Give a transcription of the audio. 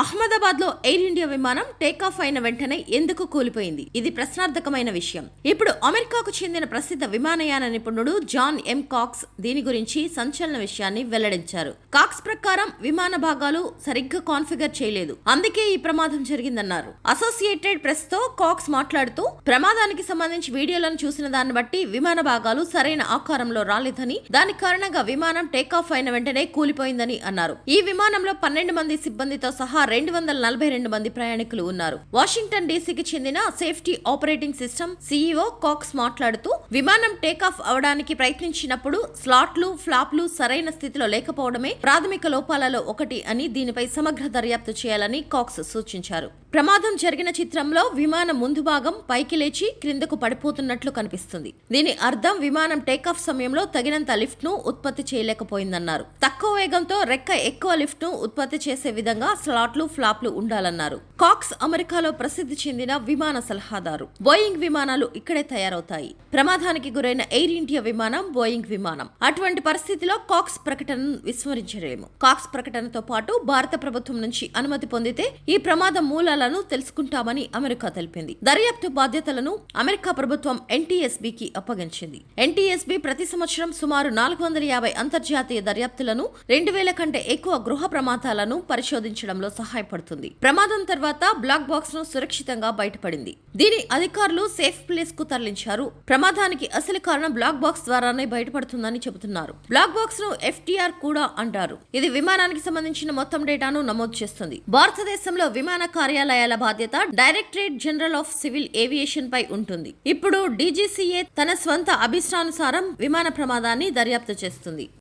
అహ్మదాబాద్లో air India విమానం takeoff అయిన వెంటనే ఎందుకు కూలిపోయింది? ఇది ప్రశ్నార్థకమైన విషయం. ఇప్పుడు అమెరికాకు చెందిన ప్రసిద్ధ విమానయాన నిపుణుడు జాన్ ఎం కాక్స్ దీని గురించి సంచలన విషయాన్ని వెల్లడించారు. కాక్స్ ప్రకారం విమాన భాగాలు సరిగ్గా కాన్ఫిగర్ చేయలేదు. అందుకే ఈ ప్రమాదం జరిగిందన్నారు. అసోసియేటెడ్ ప్రెస్తో కాక్స్ మాట్లాడుతూ ప్రమాదానికి సంబంధించి వీడియోలను చూసిన దాన్ని బట్టి విమాన భాగాలు సరైన ఆకారంలో రాలేదని దాని కారణంగా విమానం టేకాఫ్ అయిన వెంటనే కూలిపోయిందని అన్నారు. ఈ విమానంలో పన్నెండు మంది సిబ్బందితో సహా రెండు వందల నలభై రెండు మంది ప్రయాణికులు ఉన్నారు. వాషింగ్టన్ డీసీకి చెందిన safety operating system CEO Cox మాట్లాడుతూ విమానం టేకాఫ్ అవడానికి ప్రయత్నించినప్పుడు స్లాట్లు ఫ్లాప్లు సరైన స్థితిలో లేకపోవడమే ప్రాథమిక లోపాలలో ఒకటి అని దీనిపై సమగ్ర దర్యాప్తు చేయాలని కాక్స్ సూచించారు. ప్రమాదం జరిగిన చిత్రంలో విమానం ముందు భాగం పైకి లేచి క్రిందకు పడిపోతున్నట్లు కనిపిస్తుంది. దీని అర్థం విమానం టేకాఫ్ సమయంలో తగినంత లిఫ్ట్ను ఉత్పత్తి చేయలేకపోయిందన్నారు. తక్కువ వేగంతో రెక్క ఎక్కువ లిఫ్ట్ను ఉత్పత్తి చేసే విధంగా స్లాట్లు ఫ్లాప్లు ఉండాలన్నారు. కాక్స్ అమెరికాలో ప్రసిద్ధి చెందిన విమాన సలహాదారు. బోయింగ్ విమానాలు ఇక్కడే తయారవుతాయి. ప్రమాదానికి గురైన ఎయిర్ ఇండియా విమానం బోయింగ్ విమానం. అటువంటి పరిస్థితిలో కాక్స్ ప్రకటనను విస్మరించలేము. కాక్స్ ప్రకటనతో పాటు భారత ప్రభుత్వం నుంచి అనుమతి పొందితే ఈ ప్రమాదం వివరాలను తెలుసుకుంటామని అమెరికా తెలిపింది. దర్యాప్తు బాధ్యతలను అమెరికా ప్రభుత్వం ఎన్టీఎస్బీకి అప్పగించింది. ఎన్టీఎస్బీ ప్రతి సంవత్సరం సుమారు నాలుగు వందల యాభై అంతర్జాతీయ దర్యాప్తులను రెండు వేల కంటే ఎక్కువ గృహ ప్రమాదాలను పరిశోధించడంలో సహాయపడుతుంది. ప్రమాదం తర్వాత బ్లాక్ బాక్స్ను సురక్షితంగా బయటపడింది. దీని అధికారులు సేఫ్ ప్లేస్కు తరలించారు. ప్రమాదానికి అసలు కారణం బ్లాక్ బాక్స్ ద్వారానే బయటపడుతుందని చెబుతున్నారు. బ్లాక్ బాక్స్ను ఎఫ్టీఆర్ కూడా అంటారు. ఇది విమానానికి సంబంధించిన మొత్తం డేటాను నమోదు చేస్తుంది. భారతదేశంలో విమాన కార్యాలయం కార్యాలయాల బాధ్యత directorate general of civil aviation పై ఉంటుంది. ఇప్పుడు డీజీసీఏ తన స్వంత అభిష్టానుసారం విమాన ప్రమాదాన్ని దర్యాప్తు చేస్తుంది.